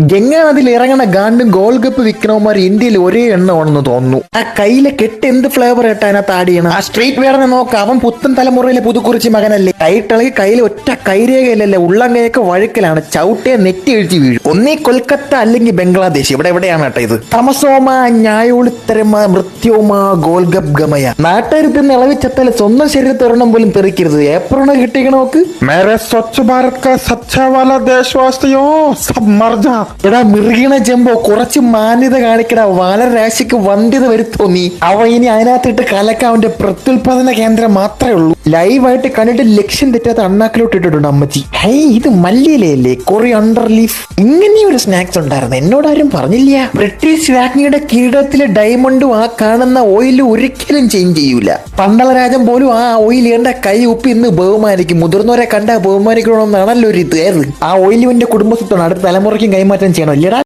ഗംഗാനദിൽ ഇറങ്ങണ ഗാണ്ടും goal cup വിൽക്കണവന്മാർ ഇന്ത്യയിൽ ഒരേ എണ്ണമാണെന്ന് തോന്നുന്നു. ആ കയ്യിലെ കെട്ട് എന്ത് ഫ്ലേവർ ഇട്ടാ താടിയാണ് ആ സ്ട്രീറ്റ് വേറെ നോക്ക. അവൻ പുത്തൻ തലമുറയിലെ പുതുക്കുറിച്ച് മകനല്ലേ. കൈട്ടിളകി കയ്യിൽ ഒറ്റ കൈരേഖയിലല്ലേ കൈയൊക്കെ വഴുക്കലാണ്. ചവിട്ടയെ നെറ്റി എഴുതി വീഴും. ഒന്നീ കൊൽക്കത്ത അല്ലെങ്കിൽ ബംഗ്ലാദേശ്. ഇവിടെ എവിടെയാണ് കേട്ടോ ഇത്? തമസോമ ഞായോളിത്തരമ മൃത്യോമ ഗോൾഗപ് ഗമയ. നാട്ടുകാരുത്തിന് ഇളവിച്ചത്തല സ്വന്തം ശരീരത്തെ ഒരെണ്ണം പോലും തെറിക്കരുത് ഏപ്രണ കിട്ടിക്കണോക്ക് മേരെ സ്വച്ഛ് ഭാരത് കാ സച്ഛ വാല ദേശവാസിയോ സബ് എടാ മൃഗീണ ജംബോ കുറച്ച് മാന്യത കാണിക്കടാ. വാലരാശിക്ക് വന്ധ്യത വരുത്തോ നീ. അവ ഇനി അതിനകത്തിട്ട് കലക്ക അവന്റെ പ്രത്യുൽപാദന കേന്ദ്രം മാത്രമേ ഉള്ളൂ. ലൈവായിട്ട് കണ്ടിട്ട് ലക്ഷ്യം തെറ്റാത്ത അണ്ണാക്കിലോട്ട് ഇട്ടിട്ടുണ്ട് അമ്മച്ചി. ഹൈ ഇത് മല്ലിയിലയല്ലേ? കൊറി അണ്ടർ ലീഫ് ഇങ്ങനെയൊരു സ്നാക്സ് ഉണ്ടായിരുന്നു. എന്നോടാരും പറഞ്ഞില്ല. ബ്രിട്ടീഷ് രാജ്ഞിയുടെ കിരീടത്തിലെ ഡയമണ്ടും ആ കാണുന്ന ഓയിൽ ഒരിക്കലും ചേഞ്ച് ചെയ്യൂല. പണ്ടള രാജൻ പോലും ആ ഓയിൽ എന്റെ കൈ ഉപ്പി ഇന്ന് ബഹുമാനിക്കും. മുതിർന്നവരെ കണ്ട ബഹുമാനിക്കണമെന്നാണല്ലോ ഒരു ഇത്. ആ ഓയിൽ ഇവന്റെ കുടുംബസ്വത്താണ് അടുത്ത തലമുറയ്ക്കും കൈമാറ്റം ചെയ്യണം ഇല്ലടാ